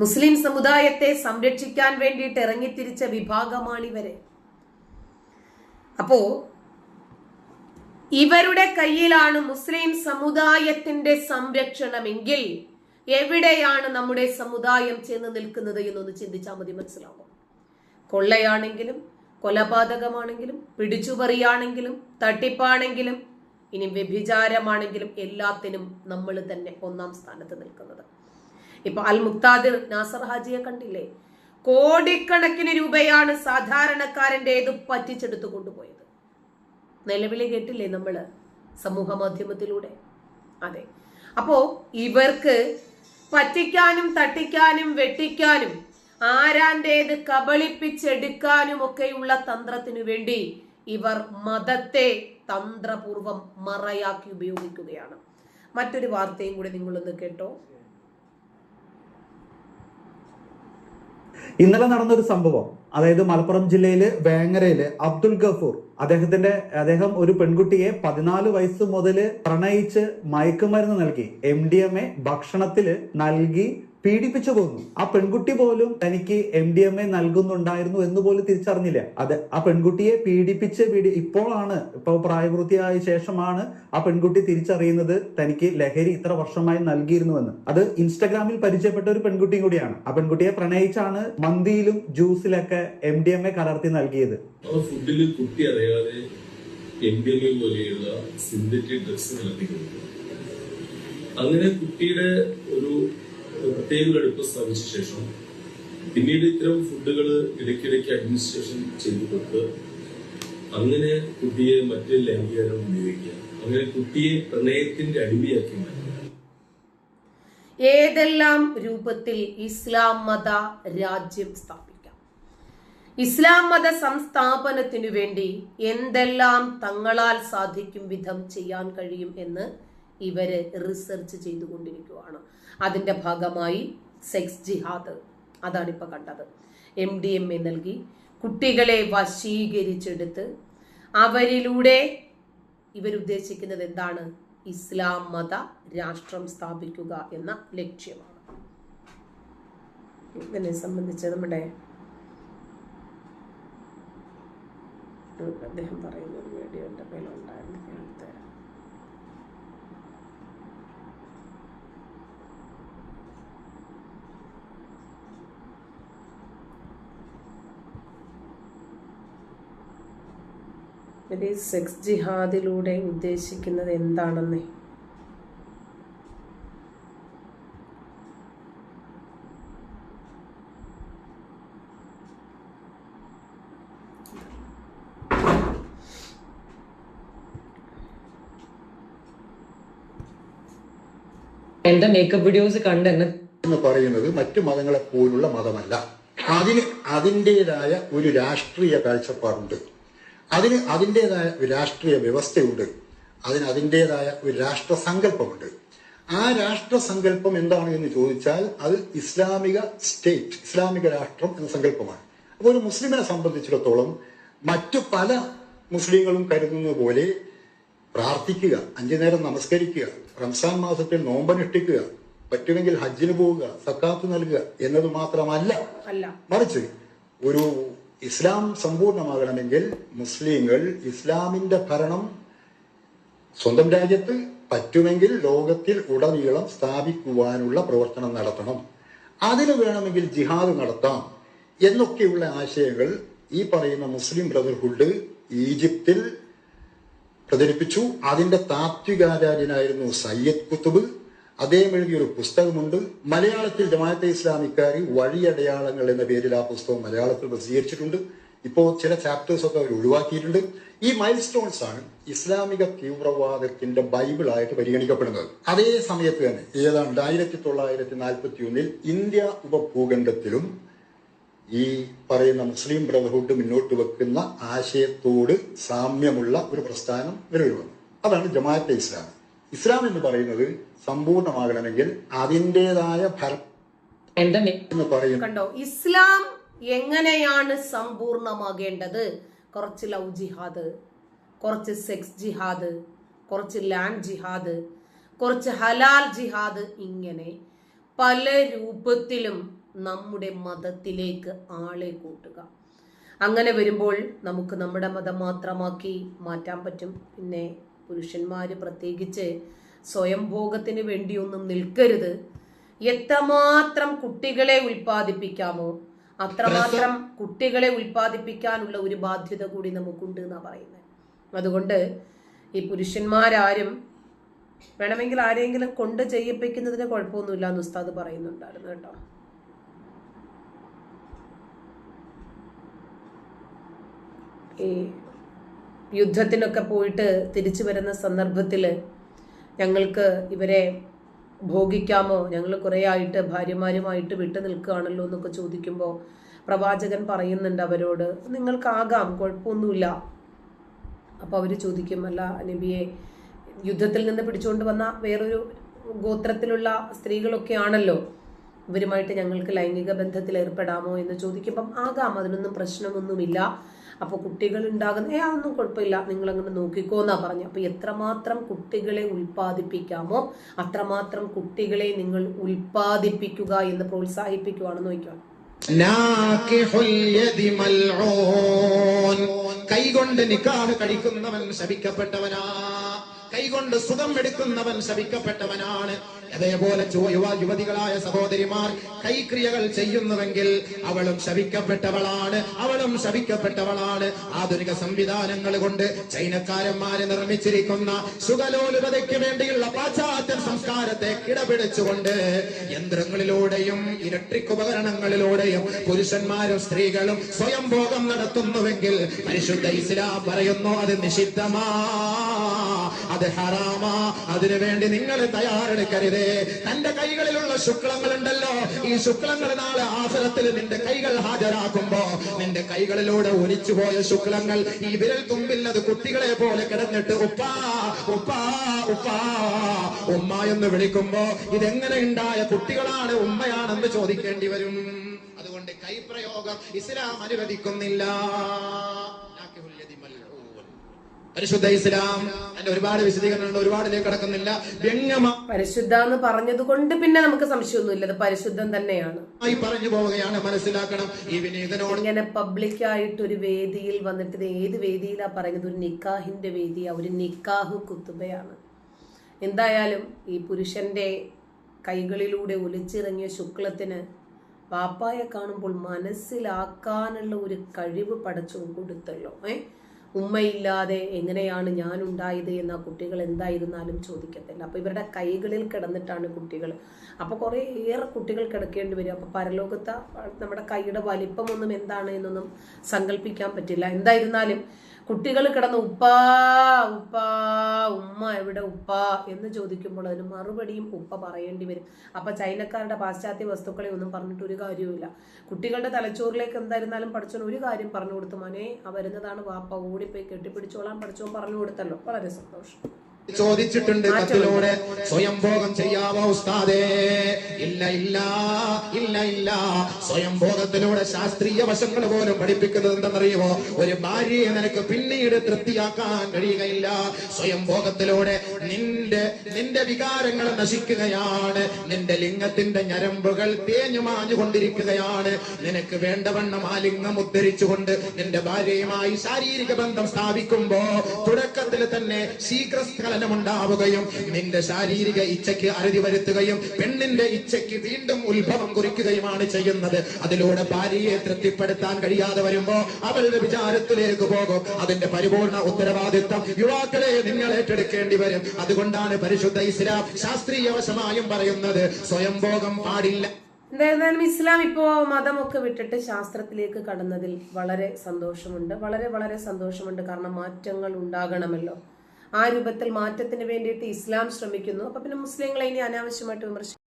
മുസ്ലിം സമുദായത്തെ സംരക്ഷിക്കാൻ വേണ്ടിയിട്ട് ഇറങ്ങിത്തിരിച്ച വിഭാഗമാണിവരെ. അപ്പോ ഇവരുടെ കയ്യിലാണ് മുസ്ലിം സമുദായത്തിന്റെ സംരക്ഷണമെങ്കിൽ എവിടെയാണ് നമ്മുടെ സമുദായം ചെന്ന് നിൽക്കുന്നത് എന്നൊന്ന് ചിന്തിച്ചാൽ മതി മനസ്സിലാവും? കൊള്ളയാണെങ്കിലും കൊലപാതകമാണെങ്കിലും പിടിച്ചുപറിയാണെങ്കിലും തട്ടിപ്പാണെങ്കിലും ഇനി വ്യഭിചാരമാണെങ്കിലും എല്ലാത്തിനും നമ്മൾ തന്നെ ഒന്നാം സ്ഥാനത്ത് നിൽക്കുന്നത്. ഇപ്പൊ അൽ മുക്താദിർ നാസർ ഹാജിയെ കണ്ടില്ലേ? കോടിക്കണക്കിന് രൂപയാണ് സാധാരണക്കാരന്റെത് പറ്റിച്ചെടുത്തു കൊണ്ടുപോയത്. നിലവിളി കേട്ടില്ലേ നമ്മൾ സമൂഹ മാധ്യമത്തിലൂടെ? അതെ. അപ്പോ ഇവർക്ക് പറ്റിക്കാനും തട്ടിക്കാനും വെട്ടിക്കാനും ആരാന്റേത് കബളിപ്പിച്ചെടുക്കാനും ഒക്കെയുള്ള തന്ത്രത്തിനു വേണ്ടി ഇവർ മതത്തെ തന്ത്രപൂർവം മറയാക്കി ഉപയോഗിക്കുകയാണ്. മറ്റൊരു വാർത്തയും കൂടി നിങ്ങളൊന്ന് കേട്ടോ? ഇന്നലെ നടന്ന ഒരു സംഭവം. അതായത് മലപ്പുറം ജില്ലയിലെ വേങ്ങരയിൽ അബ്ദുൽ ഗഫൂർ അദ്ദേഹത്തിന്റെ അദ്ദേഹം ഒരു പെൺകുട്ടിയെ പതിനാല് വയസ്സ് മുതൽ പ്രണയിച്ച് മയക്കുമരുന്ന് നൽകി. എം ഡി എം എ ഭക്ഷണത്തിൽ നൽകി. പീഡിപ്പിച്ചു പോകുന്നു ആ പെൺകുട്ടി പോലും തനിക്ക് എം ഡി എം എ നൽകുന്നുണ്ടായിരുന്നു എന്ന് പോലും തിരിച്ചറിഞ്ഞില്ല. അത് ആ പെൺകുട്ടിയെ പീഡിപ്പിച്ച് പീഡി ഇപ്പോഴാണ് ഇപ്പോൾ പ്രായപൂർത്തിയായ ശേഷമാണ് ആ പെൺകുട്ടി തിരിച്ചറിയുന്നത് തനിക്ക് ലഹരി ഇത്ര വർഷമായി നൽകിയിരുന്നുവെന്ന്. അത് ഇൻസ്റ്റഗ്രാമിൽ പരിചയപ്പെട്ട ഒരു പെൺകുട്ടിയും കൂടിയാണ്. ആ പെൺകുട്ടിയെ പ്രണയിച്ചാണ് മന്തിയിലും ജ്യൂസിലൊക്കെ എം ഡി എം എ കലർത്തി നൽകിയത്. കുട്ടി സിന്തറ്റിക് അങ്ങനെ കുട്ടിയുടെ ഒരു പ്രത്യേക ഒരു സ്ഥാപിച്ച ശേഷം പിന്നീട് ഇത്തരം ഫുഡുകൾ ഇടയ്ക്കിടയ്ക്ക് അഡ്മിനിസ്ട്രേഷൻ ചെയ്തു കൊടുത്ത് അങ്ങനെ കുട്ടിയെ മറ്റ് ലൈംഗികരം ഉപയോഗിക്കുക. അങ്ങനെ കുട്ടിയെ പ്രണയത്തിന്റെ അടിമയാക്കി ഏതെല്ലാം രൂപത്തിൽ ഇസ്ലാം മത രാജ്യം സ്ഥാപിക്കാം? ഇസ്ലാം മത സംസ്ഥാപനത്തിനു വേണ്ടി എന്തെല്ലാം തങ്ങളാൽ സാധിക്കും വിധം ചെയ്യാൻ കഴിയും എന്ന് ഇവർ റിസർച്ച് ചെയ്തുകൊണ്ടിരിക്കുകയാണ് അതിന്റെ ഭാഗമായി സെക്സ് ജിഹാദ് അതാണ് ഇപ്പൊ കണ്ടത്. എം ഡി എം എ നൽകി. കുട്ടികളെ വശീകരിച്ചെടുത്ത് അവരിലൂടെ ഇവരുദ്ദേശിക്കുന്നത് എന്താണ്? ഇസ്ലാം മത രാഷ്ട്രം സ്ഥാപിക്കുക എന്ന ലക്ഷ്യമാണ്. ഇതിനെ സംബന്ധിച്ച് നമ്മുടെ അദ്ദേഹം പറയുന്ന ഒരു വീഡിയോ എന്റെ കയ്യിലുണ്ടായിരുന്നു ഈ സെക്സ് ജിഹാദിലൂടെ ഉദ്ദേശിക്കുന്നത് എന്താണെന്നേ? എന്റെ മേക്കപ്പ് വീഡിയോസ് കണ്ട് എന്നെ എന്ന് പറയുന്നത് മറ്റു മതങ്ങളെ പോലുള്ള മതമല്ല. അതിന് അതിന്റെതായ ഒരു രാഷ്ട്രീയ കാഴ്ചപ്പാടുണ്ട്. അതിന് അതിന്റെതായ ഒരു രാഷ്ട്രീയ വ്യവസ്ഥയുണ്ട്. അതിന് അതിന്റെതായ ഒരു രാഷ്ട്ര സങ്കല്പമുണ്ട് ആ രാഷ്ട്ര സങ്കല്പം എന്താണ് എന്ന് ചോദിച്ചാൽ അത് ഇസ്ലാമിക സ്റ്റേറ്റ് ഇസ്ലാമിക രാഷ്ട്രം എന്ന സങ്കല്പമാണ്. അപ്പോൾ ഒരു മുസ്ലിമിനെ സംബന്ധിച്ചിടത്തോളം മറ്റു പല മുസ്ലിങ്ങളും കരുതുന്ന പോലെ പ്രാർത്ഥിക്കുക അഞ്ചു നേരം നമസ്കരിക്കുക റംസാൻ മാസത്തിൽ നോമ്പനുഷ്ഠിക്കുക പറ്റുമെങ്കിൽ ഹജ്ജിന് പോവുക സക്കാത്ത് നൽകുക എന്നത് മാത്രമല്ല. മറിച്ച് ഒരു ഇസ്ലാം സമ്പൂർണമാകണമെങ്കിൽ മുസ്ലിങ്ങൾ ഇസ്ലാമിന്റെ ഭരണം സ്വന്തം രാജ്യത്ത് പറ്റുമെങ്കിൽ ലോകത്തിൽ ഉടനീളം സ്ഥാപിക്കുവാനുള്ള പ്രവർത്തനം നടത്തണം. അതിന് വേണമെങ്കിൽ ജിഹാദ് നടത്താം എന്നൊക്കെയുള്ള ആശയങ്ങൾ ഈ പറയുന്ന മുസ്ലിം ബ്രദർഹുഡ് ഈജിപ്തിൽ പ്രചരിപ്പിച്ചു. അതിന്റെ താത്വികാചാര്യനായിരുന്നു സയ്യദ് കുത്തുബ്. അദ്ദേഹം എഴുതിയ ഒരു പുസ്തകമുണ്ട്. മലയാളത്തിൽ ജമാഅത്തെ ഇസ്ലാമിക്കാരി വഴിയടയാളങ്ങൾ എന്ന പേരിൽ ആ പുസ്തകം മലയാളത്തിൽ പ്രസിദ്ധീകരിച്ചിട്ടുണ്ട്. ഇപ്പോൾ ചില ചാപ്റ്റേഴ്സ് ഒക്കെ അവർ ഒഴിവാക്കിയിട്ടുണ്ട്. ഈ മൈൽ സ്റ്റോൺസ് ആണ് ഇസ്ലാമിക തീവ്രവാദത്തിന്റെ ബൈബിൾ ആയിട്ട് പരിഗണിക്കപ്പെടുന്നത്. അതേ സമയത്ത് തന്നെ ഏതാണ്ട് ആയിരത്തി തൊള്ളായിരത്തി നാൽപ്പത്തി ഒന്നിൽ ഇന്ത്യ ഉപഭൂഖണ്ഡത്തിലും ഈ പറയുന്ന മുസ്ലിം ബ്രദർഹുഡ് മുന്നോട്ട് വെക്കുന്ന ആശയത്തോട് സാമ്യമുള്ള ഒരു പ്രസ്ഥാനം നിലവിൽ വന്നു. അതാണ് ജമാഅത്തെ ഇസ്ലാം ഇസ്ലാം എന്ന് പറയുന്നത് സമ്പൂർണമാകണമെങ്കിൽ അതിന്റെതായ ഫലം എന്ന് പറയും കണ്ടോ? ഇസ്ലാം എങ്ങനെയാണ് സമ്പൂർണമാകേണ്ടത് കുറച്ച് ലവ് ജിഹാദ് കുറച്ച് സെക്സ് ജിഹാദ് കുറച്ച് ലാൻഡ് ജിഹാദ് കുറച്ച് ഹലാൽ ജിഹാദ് ഇങ്ങനെ പല രൂപത്തിലും നമ്മുടെ മതത്തിലേക്ക് ആളെ കൂട്ടുക. അങ്ങനെ വരുമ്പോൾ നമുക്ക് നമ്മുടെ മതം മാത്രമാക്കി മാറ്റാൻ പറ്റും. പിന്നെ പുരുഷന്മാർ പ്രത്യേകിച്ച് സ്വയംഭോഗത്തിന് വേണ്ടിയൊന്നും നിൽക്കരുത്. എത്രമാത്രം കുട്ടികളെ ഉൽപ്പാദിപ്പിക്കാമോ അത്രമാത്രം കുട്ടികളെ ഉൽപ്പാദിപ്പിക്കാനുള്ള ഒരു ബാധ്യത കൂടി നമുക്കുണ്ട് എന്നാണ് പറയുന്നത്. അതുകൊണ്ട് ഈ പുരുഷന്മാരാരും വേണമെങ്കിൽ ആരെങ്കിലും കൊണ്ട് ചെയ്യിപ്പിക്കുന്നതിന് കുഴപ്പമൊന്നുമില്ല എന്ന് ഉസ്താദ് പറയുന്നുണ്ടായിരുന്നു കേട്ടോ. ഈ യുദ്ധത്തിനൊക്കെ പോയിട്ട് തിരിച്ചു വരുന്ന സന്ദർഭത്തിൽ ഞങ്ങൾക്ക് ഇവരെ ഭോഗിക്കാമോ? ഞങ്ങൾ കുറേ ആയിട്ട് ഭാര്യമാരുമായിട്ട് വിട്ടു നിൽക്കുകയാണല്ലോ എന്നൊക്കെ ചോദിക്കുമ്പോൾ പ്രവാചകൻ പറയുന്നുണ്ട് അവരോട്. നിങ്ങൾക്കാകാം കുഴപ്പമൊന്നുമില്ല. അപ്പോൾ അവർ ചോദിക്കും അല്ല നബിയെ യുദ്ധത്തിൽ നിന്ന് പിടിച്ചുകൊണ്ട് വന്ന വേറൊരു ഗോത്രത്തിലുള്ള സ്ത്രീകളൊക്കെ ആണല്ലോ. ഇവരുമായിട്ട് ഞങ്ങൾക്ക് ലൈംഗിക ബന്ധത്തിൽ ഏർപ്പെടാമോ? എന്ന് ചോദിക്കുമ്പം ആകാം അതിനൊന്നും പ്രശ്നമൊന്നുമില്ല. അപ്പോൾ കുട്ടികൾ ഉണ്ടാകുന്ന ഏ അതൊന്നും കുഴപ്പമില്ല. നിങ്ങൾ അങ്ങനെ നോക്കിക്കോ എന്നാ പറഞ്ഞു. അപ്പോൾ എത്രമാത്രം കുട്ടികളെ ഉൽപ്പാദിപ്പിക്കാമോ അത്രമാത്രം കുട്ടികളെ നിങ്ങൾ ഉൽപ്പാദിപ്പിക്കുക എന്ന് യദി മൽഊൻ. കൈകൊണ്ട് നിക്കാഹ് കഴിക്കുന്നവൻ ശപിക്കപ്പെട്ടവനാ. കൈകൊണ്ട് സുഖം എടുക്കുന്നവൻ ശപിക്കപ്പെട്ടവനാണ്. അതേപോലെ യുവ യുവതികളായ സഹോദരിമാർ കൈക്രിയകൾ ചെയ്യുന്നുവെങ്കിൽ അവളും ശവിക്കപ്പെട്ടവളാണ്. അവളും ശവിക്കപ്പെട്ടവളാണ്. ആധുനിക സംവിധാനങ്ങൾ കൊണ്ട് ചൈനക്കാരന്മാരെ നിർമ്മിച്ചിരിക്കുന്ന സുഖലോലുപതയ്ക്ക് വേണ്ടിയുള്ള പാശ്ചാത്യ സംസ്കാരത്തെ കിടപിടിച്ചുകൊണ്ട് യന്ത്രങ്ങളിലൂടെയും ഇലക്ട്രിക് ഉപകരണങ്ങളിലൂടെയും പുരുഷന്മാരും സ്ത്രീകളും സ്വയം ഭോഗം നടത്തുന്നുവെങ്കിൽ പരിശുദ്ധ ഇസ്ലാം പറയുന്നു അത് നിഷിദ്ധമാ അത് ഹറാമാ അതിനുവേണ്ടി നിങ്ങൾ തയ്യാറെടുക്കരുതേ. തന്റെ കൈകളിലുള്ള ശുക്ലങ്ങൾ ഉണ്ടല്ലോ ഈ ശുക്ലങ്ങൾ നാളെ ആസനത്തിൽ നിന്റെ കൈകൾ ഹാജരാക്കുമ്പോ നിന്റെ കൈകളിലൂടെ ഒലിച്ചുപോയ ശുക്ലങ്ങൾ ഈ വിരൽ തുമ്പിൽ അത് കുട്ടികളെ പോലെ കിടന്നിട്ട് ഉപ്പാ ഉപ്പാ ഉപ്പാ ഉമ്മ എന്ന് വിളിക്കുമ്പോ ഇതെങ്ങനെ ഉണ്ടായ കുട്ടികളാണ് ഉമ്മയാണെന്ന് ചോദിക്കേണ്ടി വരും അതുകൊണ്ട് കൈപ്രയോഗം ഇസ്ലാം അനുവദിക്കുന്നില്ല. പരിശുദ്ധ ഇസ്ലാം. അതിന്റെ ഒരുപാട് വിശദീകരണങ്ങൾ ഒരുപാടിലേക്ക് കടക്കുന്നില്ല. പരിശുദ്ധ എന്ന് പറഞ്ഞത് കൊണ്ട് പിന്നെ നമുക്ക് സംശയമൊന്നുമില്ല. അത് പരിശുദ്ധം തന്നെയാണ്. പറഞ്ഞു പോവുകയാണ് മനസ്സിലാക്കണം. ഈ വിനീതനോട് ഇങ്ങനെ പബ്ലിക്കായിട്ട് ഒരു വേദിയിൽ വന്നിട്ട് ഇത് ഏത് വേദിയിലാ പറയുന്നത്? ഒരു നിക്കാഹിന്റെ വേദിയാ. ഒരു നിക്കാഹ് കുത്തുബയാണ്. എന്തായാലും ഈ പുരുഷന്റെ കൈകളിലൂടെ ഒലിച്ചിറങ്ങിയ ശുക്ലത്തിന് പാപ്പായെ കാണുമ്പോൾ മനസ്സിലാക്കാനുള്ള ഒരു കഴിവ് പടച്ചു കൊടുത്തല്ലോ. ഏ? ഉമ്മയില്ലാതെ എങ്ങനെയാണ് ഞാൻ ഉണ്ടായത് എന്ന കുട്ടികൾ എന്തായിരുന്നാലും ചോദിക്കത്തില്ല. അപ്പോൾ ഇവരുടെ കൈകളിൽ കിടന്നിട്ടാണ് കുട്ടികൾ. അപ്പോൾ കുറേ ഏറെ കുട്ടികൾ കിടക്കേണ്ടി വരും. അപ്പോൾ പരലോകത്ത് നമ്മുടെ കൈയുടെ വലിപ്പമൊന്നും എന്താണ് എന്നൊന്നും സങ്കല്പിക്കാൻ പറ്റില്ല. എന്തായിരുന്നാലും കുട്ടികൾ കിടന്ന് ഉപ്പാ ഉപ്പാ ഉമ്മ എവിടെ ഉപ്പാ? എന്ന് ചോദിക്കുമ്പോൾ അതിന് മറുപടിയും ഉപ്പ പറയേണ്ടി വരും. അപ്പൊ ചൈനക്കാരുടെ പാശ്ചാത്യ വസ്തുക്കളെ ഒന്നും പറഞ്ഞിട്ട് ഒരു കാര്യവുമില്ല. കുട്ടികളുടെ തലച്ചോറിലേക്ക് എന്തായിരുന്നാലും പഠിച്ചോൻ ഒരു കാര്യം പറഞ്ഞു കൊടുത്തു. മോനെ ആ വരുന്നതാണ് വാപ്പ. ഓടിപ്പോയി കെട്ടിപ്പിടിച്ചോളാൻ പഠിച്ചോ പറഞ്ഞു കൊടുത്തല്ലോ. വളരെ സന്തോഷം. ചോദിച്ചിട്ടുണ്ട് കത്തിലൂടെ സ്വയം ഭോഗം ചെയ്യാവോ ഉസ്താദേ? ഇല്ല ഇല്ല ഇല്ല ഇല്ല. സ്വയം ഭോഗത്തിലൂടെ ശാസ്ത്രീയ വശങ്ങൾ പോലും പഠിപ്പിക്കുന്നത് എന്തെന്നറിയുമോ? ഒരു ഭാര്യയെ നിനക്ക് പിന്നീട് തൃപ്തിയാക്കാൻ കഴിയുകയില്ല. സ്വയം ഭോഗത്തിലൂടെ നിന്റെ നിന്റെ വികാരങ്ങൾ നശിക്കുകയാണ്. നിന്റെ ലിംഗത്തിന്റെ ഞരമ്പുകൾ തേഞ്ഞു മാഞ്ഞുകൊണ്ടിരിക്കുകയാണ്. നിനക്ക് വേണ്ടവണ്ണം ആ ലിംഗം ഉദ്ധരിച്ചുകൊണ്ട് നിന്റെ ഭാര്യയുമായി ശാരീരിക ബന്ധം സ്ഥാപിക്കുമ്പോ തുടക്കത്തിൽ തന്നെ ശീഘ്രസ്ഖലനം ഉണ്ടാവുകയും നിന്റെ ശാരീരിക ഇച്ഛയ്ക്ക് അറുതി വരുത്തുകയും പെണ്ണിന്റെ ഇച്ഛയ്ക്ക് വീണ്ടും ഉത്ഭവം കുറിക്കുകയുമാണ് ചെയ്യുന്നത്. അതിലൂടെ ഭാര്യയെ തൃപ്തിപ്പെടുത്താൻ കഴിയാതെ വരുമ്പോ അവളുടെ വിചാരത്തിലേക്ക് പോകും. അതിന്റെ പരിപൂർണ ഉത്തരവാദിത്വം യുവാക്കളെ നിങ്ങൾ ഏറ്റെടുക്കേണ്ടി വരും. അതുകൊണ്ടാണ് പരിശുദ്ധ ഇസ്ലാം ശാസ്ത്രീയവശമായും പറയുന്നത് സ്വയംഭോഗം പാടില്ല. എന്തായിരുന്നാലും ഇസ്ലാം ഇപ്പോ മതമൊക്കെ വിട്ടിട്ട് ശാസ്ത്രത്തിലേക്ക് കടന്നതിൽ വളരെ സന്തോഷമുണ്ട്. വളരെ വളരെ സന്തോഷമുണ്ട്. കാരണം മാറ്റങ്ങൾ ഉണ്ടാകണമല്ലോ. ആ രൂപത്തിൽ മാറ്റത്തിന് വേണ്ടിയിട്ട് ഇസ്ലാം ശ്രമിക്കുന്നു. അപ്പൊ പിന്നെ മുസ്ലിങ്ങളെ ഇനി അനാവശ്യമായിട്ട് വിമർശിക്കും